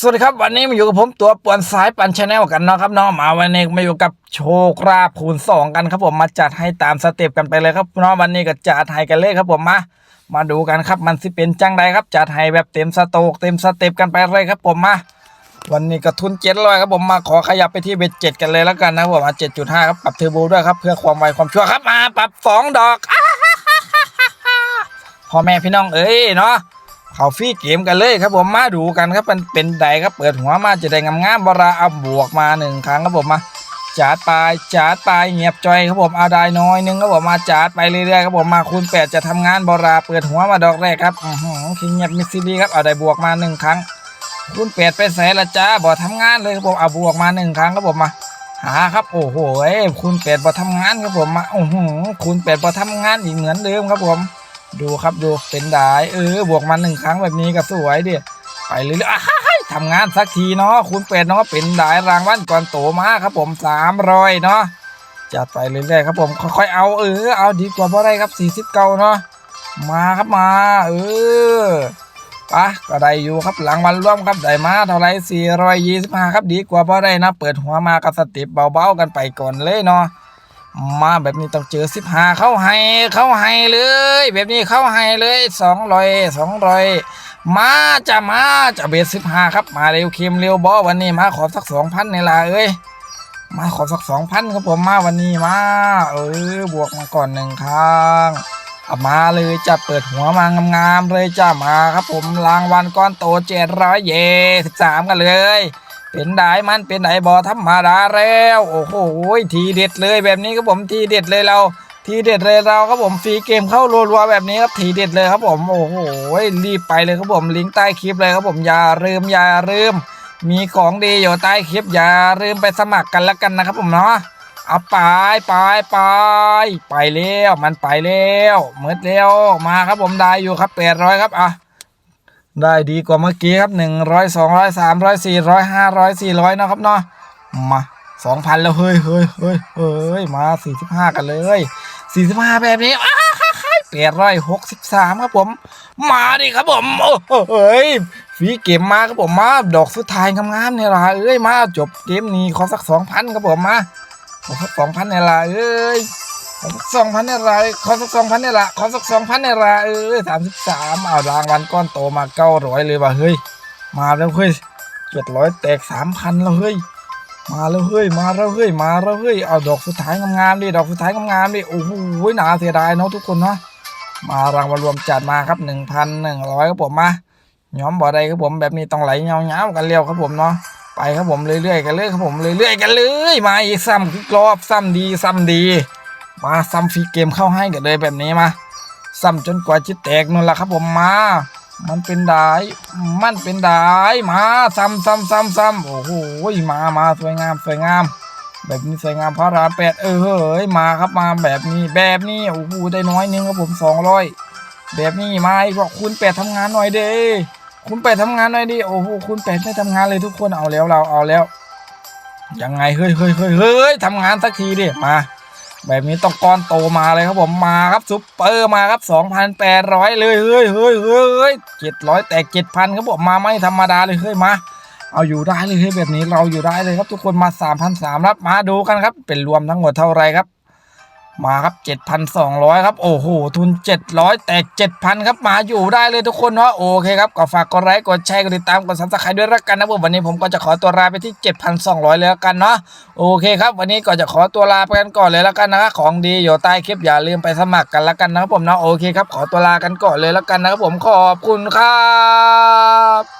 สวัสดีครับ วันนี้มาอยู่กับผมตัวป่วนสายปันชาแนลกันเนาะครับเนาะมาวันนี้มาอยู่กับโชคราบคูณสองกันครับผมมาจัดให้ตามสเต็ปกันไปเลยครับเนาะวันนี้ก็จัดให้กันเลยครับผมมามาดูกันครับมันสิเป็นจังใดครับ จัดให้แบบเต็มสโตกเต็มสเต็ปกันไปเลยครับผมมาวันนี้ก็ทุนเจ็ดร้อยครับผมมาขอขยับไปที่เบ็ดเจ็ดกันเลยแล้วกันนะครับผมมาเจ็ดจุดห้าครับปรับเทอร์โบด้วยครับเพื่อความไวความชัวร์ครับมาปรับสองดอกพ่อแม่พี่น้องเอ้ยเนาะ เขาฟรีเกมกันเลยครับผมมาดูกันครับมันเป็นใดครับเปิดหัวมาจะได้งามๆบราเอาบวกมาหนึ่งครั้งครับผมมาจัดไปจัดไปเงียบจอยครับผมเอาได้น้อยหนึงครับผมมาจัดไปเรื่อยๆครับผมมาคูณแปดจะทำงานบราเปิดหัวมาดอกแรกครับอือหือคิงเงียบมิสซิลีครับเอาได้บวกมาหนึ่งครั้งคูณแปดไปใส่ละจ้าบ่ทำงานเลยครับผมเอาบวกมาหนึ่งครั้งครับผมมาหาครับโอ้โหเอ้คูณแปดบ่ทำงานครับผมมาโอ้โหคูณแปดบ่ทำงานอีกเหมือนเดิมครับผม ดูครับดูเป็นได้เออบวกมาหนึ่งครั้งแบบนี้ก็สวยดิไปเรื่อยๆทำงานสักทีเนาะคูณเป็ดเนาะเป็นได้รางวัลก่อนโตมาครับผมสามร้อยเนาะจัดไปเรื่อยๆครับผมค่อยๆเอาเออเอาดีกว่าเพราะไรครับสี่สิบเก้าเนาะมาครับมา เออปะก็ได้อยู่ครับหลังวันร่วมครับได้มาเท่าไรสี่ร้อยยี่สิบห้าครับดีกว่าเพราะไรนะเปิดหัวมากับสติปเบาๆกันไปก่อนเลยเนาะ มาแบบนี้ต้องเจอสิบห้าเข้าให้เข้าให้เลย แบบนี้เข้าให้เลยสองร้อยสองร้อยมาจะมาจะเบ็ดสิบห้าครับมาเร็วเค็มเร็วบอวันนี้มาขอสักสองพันในลาเอ้ยมาขอสักสองพันครับผมมาวันนี้มา เออบวกมาก่อนหนึ่งครั้งเอามาเลยจะเปิดหัวมางามๆเลยจ้ามาครับผมรางวัลก้อนโตเจ็ดร้อยเย่สิบสามกันเลย เป็นได้มันเป็นได้บอธรรมดาแล้ว โอ้โหทีเด็ดเลยแบบนี้ครับผมทีเด็ดเลยเรา ทีเด็ดเลยเราครับผมฟรีเกมเข้ารัวๆแบบนี้ครับทีเด็ดเลยครับผมโอ้โหรีบไปเลยครับผมลิงก์ใต้คลิปเลยครับผมอย่าลืมอย่าลืมมีของดีอยู่ใต้คลิปอย่าลืมไปสมัครกันแล้วกันนะครับผมเนาะเอาไปไปไปไปแล้วมันไปแล้วเมื่อแล้วมาครับผมได้อยู่ครับแปดร้อยครับอะ ได้ดีกว่าเมื่อกี้ครับหนึ่งร้อยสองร้อยสามร้อยสี่ร้อยห้าร้อยสี่ร้อยนะครับเนาะมาสองพันแล้วเฮ้ยเฮ้ยเฮ้ยเฮ้ยมาสี่สิบห้ากันเลยสี่สิบห้าแบบนี้แปดร้อยหกสิบสามครับผม มาดิครับผมโอ้เฮ้ยฟีเกมมาครับผมมาดอกสุดท้ายงามๆเนี่ยละเอ้ยมาจบเกมนี้ขอสักสองพันครับผมมาขอสักสองพันเนี่ยละเอ้ย ขอสักสองพันเนี่ยละขอสักสองพันเนี่ยละขอสักสองพันเนี่ยละเออสามสิบสามเอารางวัลก้อนโตมาเก้าร้อยเลยว่ะเฮ้ย มาแล้วเฮ้ยเจ็ดร้อยแตกสามพันแล้วเฮ้ย มาแล้วเฮ้ย มาแล้วเฮ้ย มาแล้วเฮ้ย เอาดอกสุดท้ายงามๆดิ ดอกสุดท้ายงามๆดิ โอ้โหน่าเสียดายเนาะทุกคนเนาะ มารางวัลรวมจัดมาครับหนึ่งพันหนึ่งร้อยครับผมมาย้อมบ่อใดครับผมแบบนี้ต้องไหลเงาๆกันเร็วครับผมเนาะไปครับผมเรื่อยๆกันเลยครับผมเรื่อยๆกันเลย มาอีกซ้ำกรอบซ้ำดีซ้ำดี มาซ้ำฟรีเกมเข้าให้กันเลยแบบนี้มาซ้ำจนกว่าจะแตกนั่นแหละครับผมมา มันเป็นได้มันเป็นได้มาซ้ำซ้ำซ้ำซ้ำโอ้โหมามาสวยงามสวยงาม แบบนี้สวยงามพระรามแปดเออเฮ้ยมาครับมาแบบนี้แบบนี้โอ้โหได้น้อยนึงครับผมสองร้อยแบบนี้มาอีกว่าคุณแปดทำงานหน่อยเด้คุณแปดทำงานหน่อยดิโอ้โหคุณแปดไม่ทำงานเลยทุกคนเอาแล้วเราเอาแล้วยังไงเฮ้ยเฮ้ยเฮ้ยเฮ้ยทำงานสักทีดิมา แบบนี้ต้องก้อนโตมาเลยครับผมมาครับซุปเปอร์มาครับ 2,800 เลยเฮ้ยเฮ้ยเฮ้ยเฮ้ย700แตก7,000ครับผมมาไม่ธรรมดาเลยเฮ้ยมาเอาอยู่ได้เลยเฮ้ยแบบนี้เราอยู่ได้เลยครับทุกคนมา 3,300รับมาดูกันครับ เป็นรวมทั้งหมดเท่าไหรครับ มาครับ 7,200 ครับ โอ้โห ทุน 700 แตก 7,000 ครับ มาอยู่ได้เลยทุกคนเนาะโอเคครับ ก็ฝากกดไลค์ กดแชร์ กดติดตาม กดซับสไครต์ด้วยละกันนะผมวันนี้ผมก็จะขอตัวลาไปที่ 7,200 เลยละกันเนาะโอเคครับ วันนี้ก็จะขอตัวลาไปกันก่อนเลยละกันนะครับของดีอยู่ใต้คลิปอย่าลืมไปสมัครกันละกันนะครับผมเนาะโอเคครับ ขอตัวลากันก่อนเลยละกันนะครับผมขอบคุณครับ